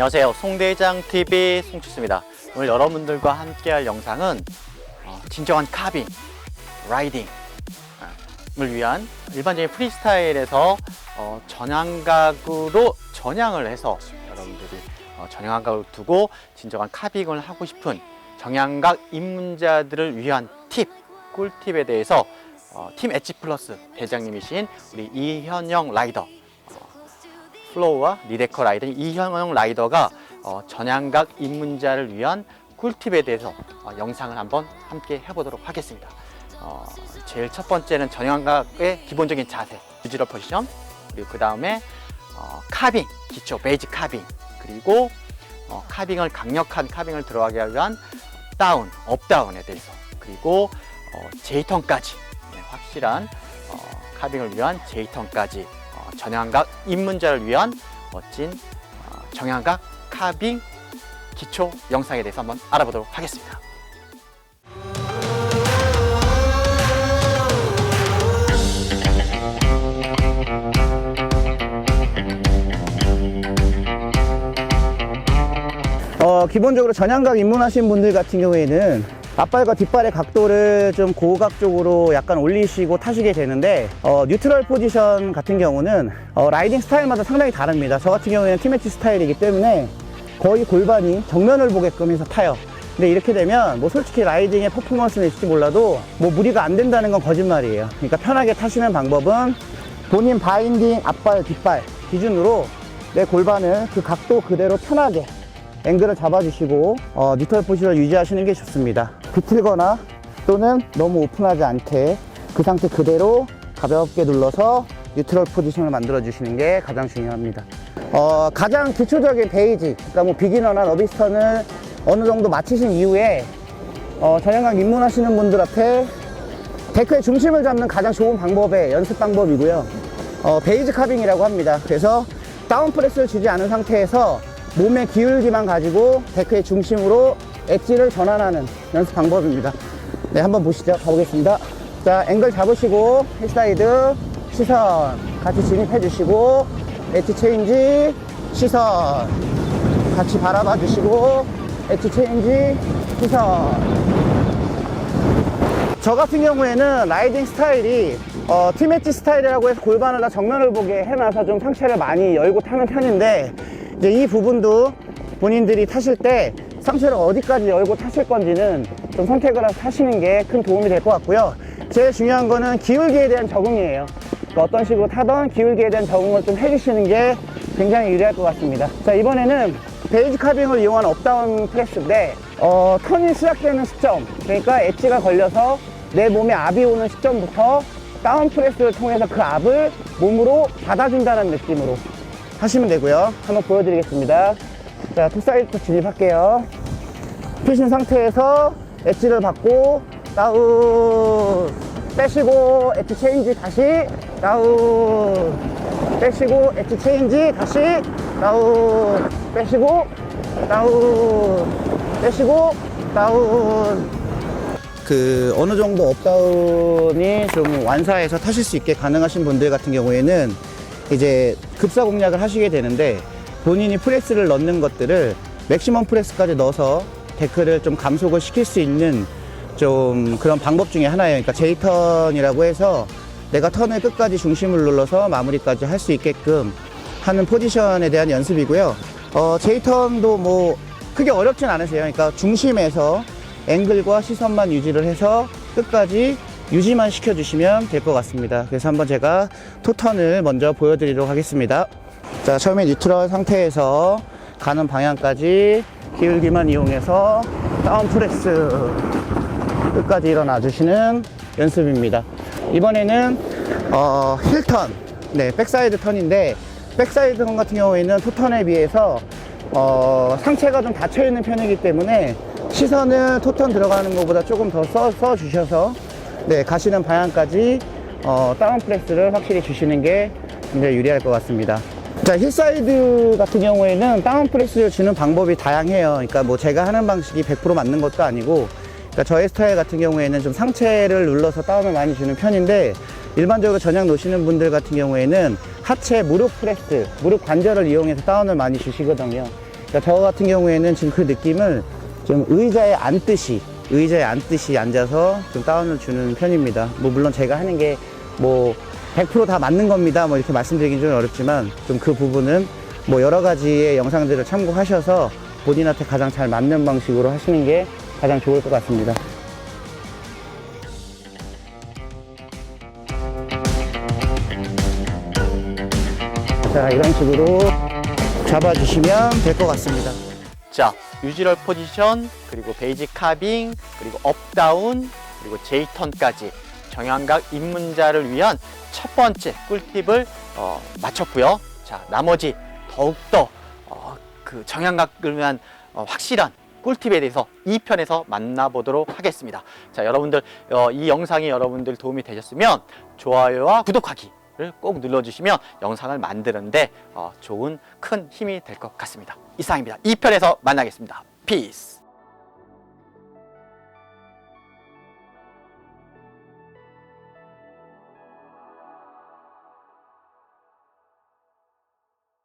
안녕하세요. 송대장 TV 송추스입니다. 오늘 여러분들과 함께 할 영상은 어, 진정한 카빙, 라이딩을 위한 일반적인 프리스타일에서 어, 전향각으로 전향을 해서 여러분들이 어, 전향각을 두고 진정한 카빙을 하고 싶은 정향각 입문자들을 위한 팁, 꿀팁에 대해서 어, 팀 엣지 플러스 대장님이신 우리 이현영 라이더 플로우와 리데커 라이더 이현영 라이더가 어, 전향각 입문자를 위한 꿀팁에 대해서 어, 영상을 한번 함께 해보도록 하겠습니다. 어, 제일 첫 번째는 전향각의 기본적인 자세, 유지러 포지션, 그리고 그 다음에 어, 카빙, 기초 베이직 카빙, 그리고 어, 카빙을 강력한 카빙을 들어가기 위한 다운, 업다운에 대해서, 그리고 어, 제이턴까지 네, 확실한 어, 카빙을 위한 제이턴까지 어, 전향각 입문자를 위한 멋진 어, 정향각 카빙 기초 영상에 대해서 한번 알아보도록 하겠습니다. 어, 기본적으로 전향각 입문하신 분들 같은 경우에는 앞발과 뒷발의 각도를 좀 고각적으로 약간 올리시고 타시게 되는데 어, 뉴트럴 포지션 같은 경우는 어, 라이딩 스타일마다 상당히 다릅니다. 저 같은 경우에는 티매치 스타일이기 때문에 거의 골반이 정면을 보게끔 해서 타요. 근데 이렇게 되면 뭐 솔직히 라이딩의 퍼포먼스는 있을지 몰라도 뭐 무리가 안 된다는 건 거짓말이에요. 그러니까 편하게 타시는 방법은 본인 바인딩 앞발 뒷발 기준으로 내 골반을 그 각도 그대로 편하게 앵글을 잡아주시고 어, 뉴트럴 포지션을 유지하시는 게 좋습니다. 비틀거나 또는 너무 오픈하지 않게 그 상태 그대로 가볍게 눌러서 뉴트럴 포지션을 만들어 주시는 게 가장 중요합니다. 어, 가장 기초적인 베이직, 그러니까 뭐 비기너나 너비스턴을 어느 정도 마치신 이후에 어, 전향각 입문하시는 분들한테 데크의 중심을 잡는 가장 좋은 방법의 연습 방법이고요. 어, 베이직 카빙이라고 합니다. 그래서 다운 프레스를 주지 않은 상태에서 몸의 기울기만 가지고 데크의 중심으로 엣지를 전환하는 연습 방법입니다. 네, 한번 보시죠. 가보겠습니다. 자, 앵글 잡으시고 힐사이드 시선 같이 진입해 주시고 엣지 체인지 시선 같이 바라봐 주시고 엣지 체인지 시선 저 같은 경우에는 라이딩 스타일이 어, 티매치 스타일이라고 해서 골반을 다 정면을 보게 해놔서 좀 상체를 많이 열고 타는 편인데 이제 이 부분도 본인들이 타실 때 상체를 어디까지 열고 타실 건지는 좀 선택을 타시는 게 큰 도움이 될 것 같고요. 제일 중요한 거는 기울기에 대한 적응이에요. 그러니까 어떤 식으로 타던 기울기에 대한 적응을 좀 해주시는 게 굉장히 유리할 것 같습니다. 자, 이번에는 베이지 카빙을 이용한 업다운 프레스인데, 어, 턴이 시작되는 시점, 그러니까 엣지가 걸려서 내 몸에 압이 오는 시점부터 다운 프레스를 통해서 그 압을 몸으로 받아준다는 느낌으로 하시면 되고요. 한번 보여드리겠습니다. 자, 투사이드 진입할게요. 펴신 상태에서 엣지를 받고 다운 빼시고 엣지 체인지 다시 다운 빼시고 엣지 체인지 다시 다운 빼시고 다운 빼시고 다운 그 어느 정도 업다운이 좀 완사해서 타실 수 있게 가능하신 분들 같은 경우에는 이제 급사 공략을 하시게 되는데 본인이 프레스를 넣는 것들을 맥시멈 프레스까지 넣어서 데크를 좀 감속을 시킬 수 있는 좀 그런 방법 중에 하나예요. 그러니까 제이턴이라고 해서 내가 턴을 끝까지 중심을 눌러서 마무리까지 할 수 있게끔 하는 포지션에 대한 연습이고요. 어, 제이턴도 뭐 크게 어렵진 않으세요. 그러니까 중심에서 앵글과 시선만 유지를 해서 끝까지 유지만 시켜주시면 될 것 같습니다. 그래서 한번 제가 토턴을 먼저 보여드리도록 하겠습니다. 자, 처음에 뉴트럴 상태에서 가는 방향까지 기울기만 이용해서 다운 프레스 끝까지 일어나 주시는 연습입니다. 이번에는 어, 힐턴, 네, 백사이드 턴인데 백사이드 턴 같은 경우에는 토턴에 비해서 어, 상체가 좀 닫혀 있는 편이기 때문에 시선을 토턴 들어가는 것보다 조금 더 써, 써 주셔서 네, 가시는 방향까지 어, 다운 프레스를 확실히 주시는 게 굉장히 유리할 것 같습니다. 자, 힐사이드 같은 경우에는 다운 프레스를 주는 방법이 다양해요. 그러니까 뭐 제가 하는 방식이 100% 맞는 것도 아니고, 그러니까 저의 스타일 같은 경우에는 좀 상체를 눌러서 다운을 많이 주는 편인데, 일반적으로 전향 놓으시는 분들 같은 경우에는 하체 무릎 프레스, 무릎 관절을 이용해서 다운을 많이 주시거든요. 그러니까 저 같은 경우에는 지금 그 느낌을 좀 의자에 앉듯이 의자에 앉듯이 앉아서 좀 다운을 주는 편입니다. 뭐 물론 제가 하는 게 뭐 100%다 맞는 겁니다. 뭐 이렇게 말씀드리긴 좀 어렵지만 좀 그 부분은 뭐 여러 가지의 영상들을 참고하셔서 본인한테 가장 잘 맞는 방식으로 하시는 게 가장 좋을 것 같습니다. 자, 이런 식으로 잡아주시면 될 것 같습니다. 자, 유지럴 포지션, 그리고 베이직 카빙, 그리고 업다운, 그리고 제이턴까지 정형각 입문자를 위한 첫 번째 꿀팁을 어, 마쳤고요. 자, 나머지 더욱더 어, 그 정형각을 위한 어, 확실한 꿀팁에 대해서 2편에서 만나보도록 하겠습니다. 자, 여러분들 어, 이 영상이 여러분들 도움이 되셨으면 좋아요와 구독하기를 꼭 눌러주시면 영상을 만드는데 어, 좋은 큰 힘이 될 것 같습니다. 이상입니다. 2편에서 만나겠습니다. 피스.